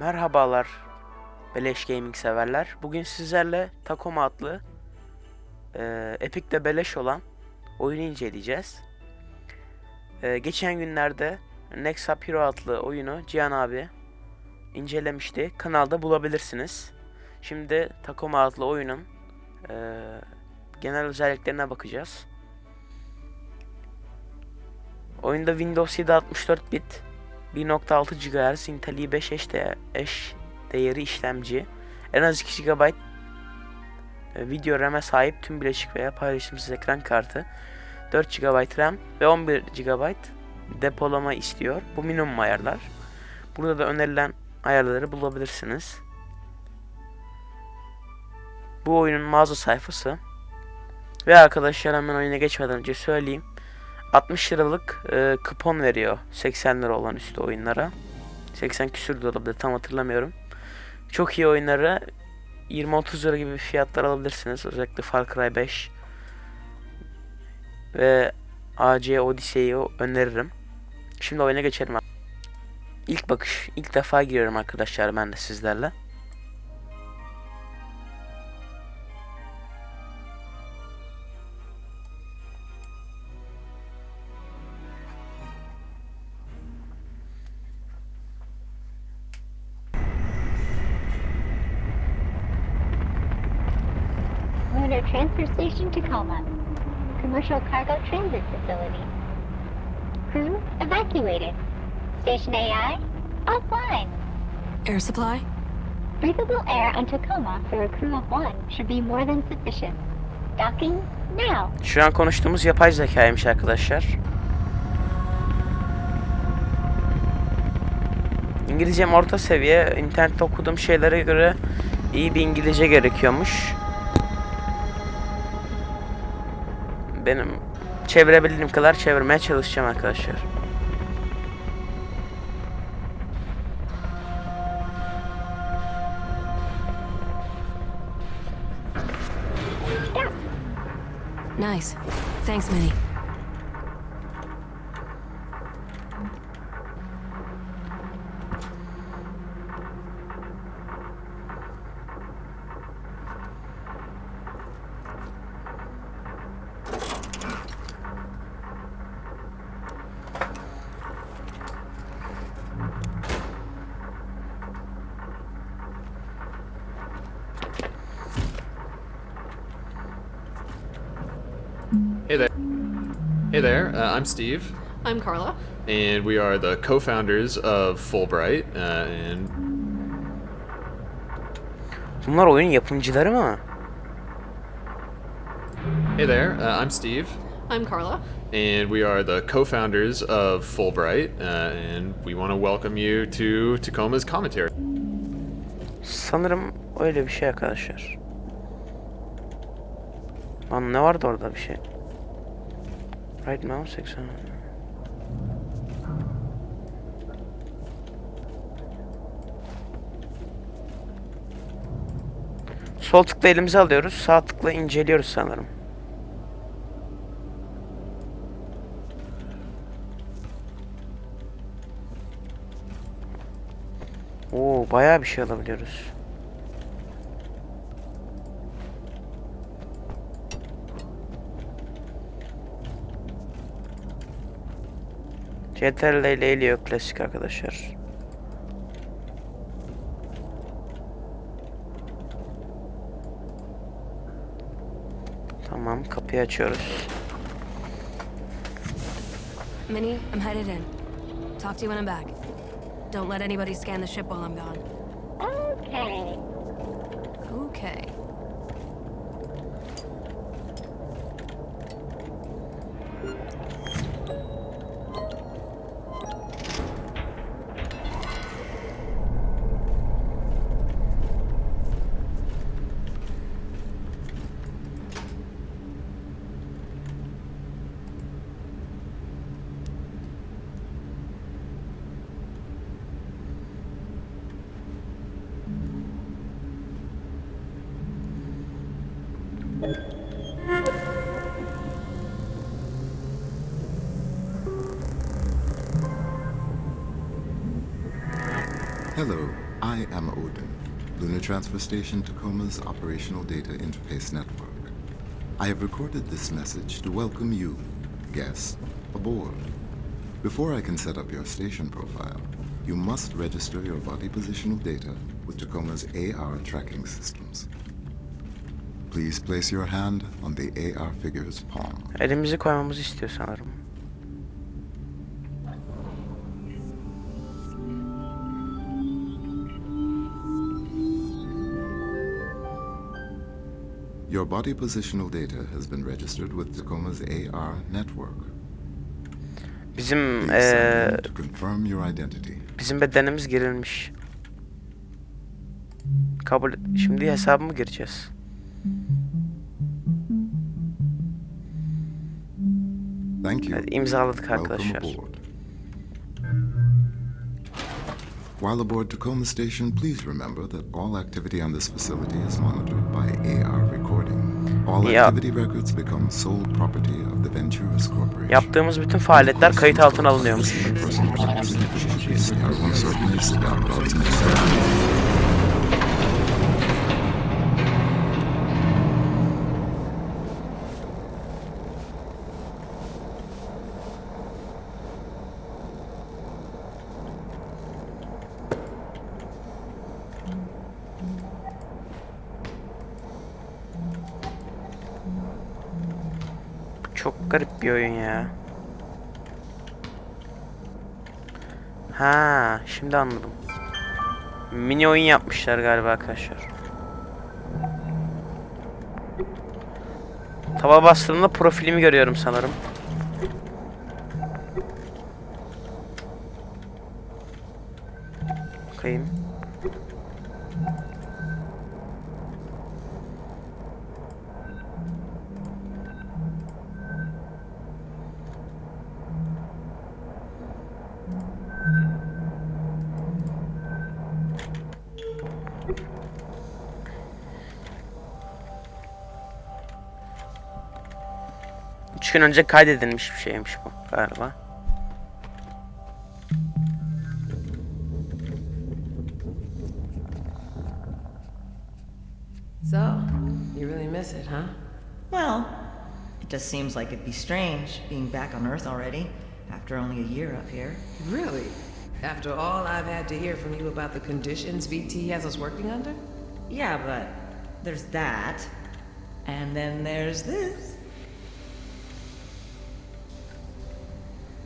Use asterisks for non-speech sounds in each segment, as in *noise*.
Merhabalar Beleş Gaming severler. Bugün sizlerle Takoma adlı e, Epic'te beleş olan oyunu inceleyeceğiz. E, geçen günlerde Next Up Hero adlı oyunu Cihan abi incelemişti. Kanalda bulabilirsiniz. Şimdi Takoma adlı oyunun e, genel özelliklerine bakacağız. Oyunda Windows 7 64 bit 1.6 GHz Intel i5 eş, değer, eş değeri işlemci, en az 2 GB e, video RAM'e sahip tüm bileşik veya paylaşımsız ekran kartı, 4 GB RAM ve 11 GB depolama istiyor. Bu minimum ayarlar. Burada da önerilen ayarları bulabilirsiniz. Bu oyunun mağaza sayfası. Ve arkadaşlar hemen oyuna geçmeden önce söyleyeyim. 60 liralık e, kupon veriyor 80 lira olan üstü oyunlara. 80 küsür de olabilir tam hatırlamıyorum. Çok iyi oyunları 20-30 lira gibi fiyatlar alabilirsiniz. Özellikle Far Cry 5 ve AC Odyssey'i öneririm. Şimdi oyuna geçelim. İlk bakış, ilk defa giriyorum arkadaşlar ben de sizlerle. Lunar Transfer Station Tacoma. Commercial Cargo Transit Facility. Crew evacuated. Station AI offline. Air supply? Breathable air on Tacoma for a crew of one should be more than sufficient. Docking now. Şu an konuştuğumuz yapay zekaymış arkadaşlar. İngilizcem orta seviye. İnternette okuduğum şeylere göre iyi bir İngilizce gerekiyormuş. Benim çevirebildiğim kadar çevirmeye çalışacağım arkadaşlar. Nice. Thanks, Minnie. Hey there. Hey there, uh, I'm Steve, I'm Carla. and we are the co founders of Fulbright. Uh, and Bunlar oyun yapımcıları mı? hey there, uh, I'm Steve, I'm Carla. and we are the co founders of Fulbright. Uh, and we want to welcome you to Tacoma's commentary. Sanırım öyle bir şey arkadaşlar. Lan ne vardı orada bir şey? Right now 80. Sol tıkla elimize alıyoruz. Sağ tıkla inceliyoruz sanırım. Oo bayağı bir şey alabiliyoruz. CTRL ile Helio klasik arkadaşlar. Tamam kapıyı açıyoruz. Minnie, I'm headed in. Talk to you when I'm back. Don't let anybody scan the ship while I'm gone. Okay. Okay. Hello. I am Odin, Lunar Transfer Station Tacoma's Operational Data Interface Network. I have recorded this message to welcome you, guests, aboard. Before I can set up your station profile, you must register your body positional data with Tacoma's AR tracking systems. Please place your hand on the AR figure's palm. Elimizi koymamızı istiyor sanırım. Your body positional data has been registered with Tacoma's AR network. Bizim to confirm your identity. bizim bedenimiz girilmiş. Kabul. Şimdi hesabımı gireceğiz. Thank you. Evet, imzaladık arkadaşlar. While aboard Tacoma Station, please remember that all activity on this facility is monitored by AR recording. All activity records become sole property of the Venturas Corporation. Yaptığımız bütün faaliyetler kayıt altına alınıyormuş. Çok garip bir oyun ya. Ha, şimdi anladım. Mini oyun yapmışlar galiba arkadaşlar. Tava bastığımda profilimi görüyorum sanırım. Bakayım. Üç gün önce kaydedilmiş bir şeymiş bu galiba. So, you really miss it, huh? Well, it just seems like it'd be strange being back on Earth already after only a year up here. Really? After all I've had to hear from you about the conditions VT has us working under? Yeah, but there's that. And then there's this.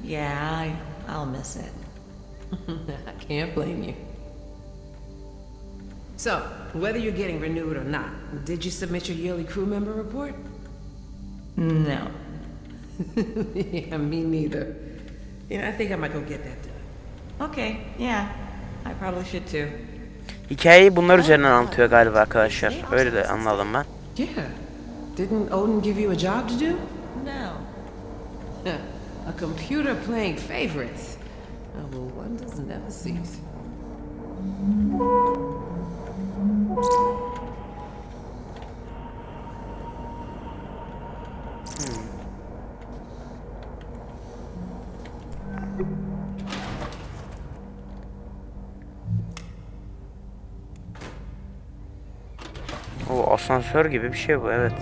Yeah, I, I'll miss it. *laughs* I can't blame you. So, whether you're getting renewed or not, did you submit your yearly crew member report? No. *laughs* yeah, me neither. Yeah, I think I might go get that done. Okay, yeah. I probably should too. Hikayeyi bunlar oh, üzerinden anlatıyor galiba arkadaşlar. Öyle de anladım ben. Yeah. Didn't Odin give you a job to do? No. *laughs* a computer playing favorites. Oh, well, does never cease. O asansör gibi bir şey bu evet.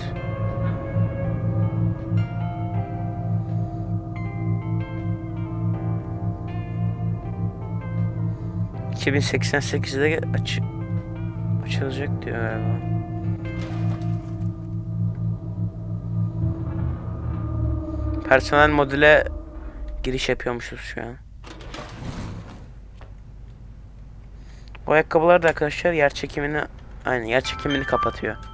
...2088'de aç açılacak diyor galiba. Personel modüle giriş yapıyormuşuz şu an. Bu ayakkabılar da arkadaşlar yer çekimini aynen yer çekimini kapatıyor.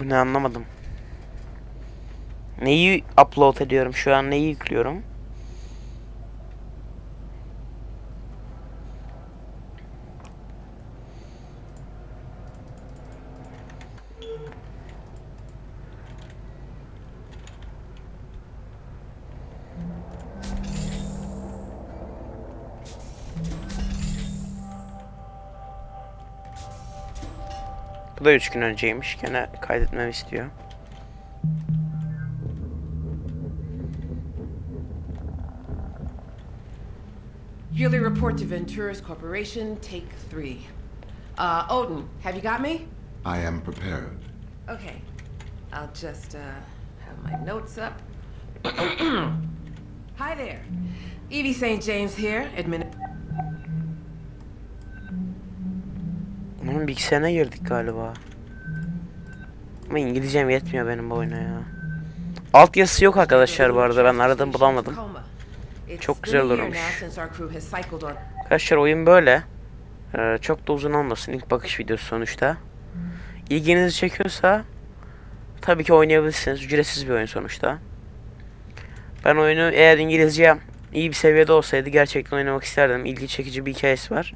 Bu ne anlamadım. Neyi upload ediyorum şu an neyi yüklüyorum? Bu da 3 gün önceymiş. Gene kaydetmemi istiyor. Yearly report to Venturas Corporation, take three. Uh, Odin, have you got me? I am prepared. Okay. I'll just, uh, have my notes up. *coughs* Hi there. Evie St. James here, admin. Onun bilgisayarına girdik galiba. Ama İngilizcem yetmiyor benim bu oyuna ya. Alt yazısı yok arkadaşlar bu arada ben aradım bulamadım. Çok güzel olurmuş. Arkadaşlar oyun böyle. Ee, çok da uzun olmasın ilk bakış videosu sonuçta. İlginizi çekiyorsa tabii ki oynayabilirsiniz. Ücretsiz bir oyun sonuçta. Ben oyunu eğer İngilizce iyi bir seviyede olsaydı gerçekten oynamak isterdim. İlgi çekici bir hikayesi var.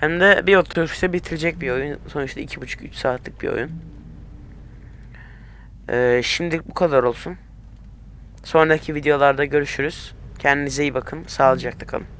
Hem de bir oturuşta bitirecek bir oyun. Sonuçta 2,5-3 saatlik bir oyun. Ee, şimdilik bu kadar olsun. Sonraki videolarda görüşürüz. Kendinize iyi bakın. Sağlıcakla kalın.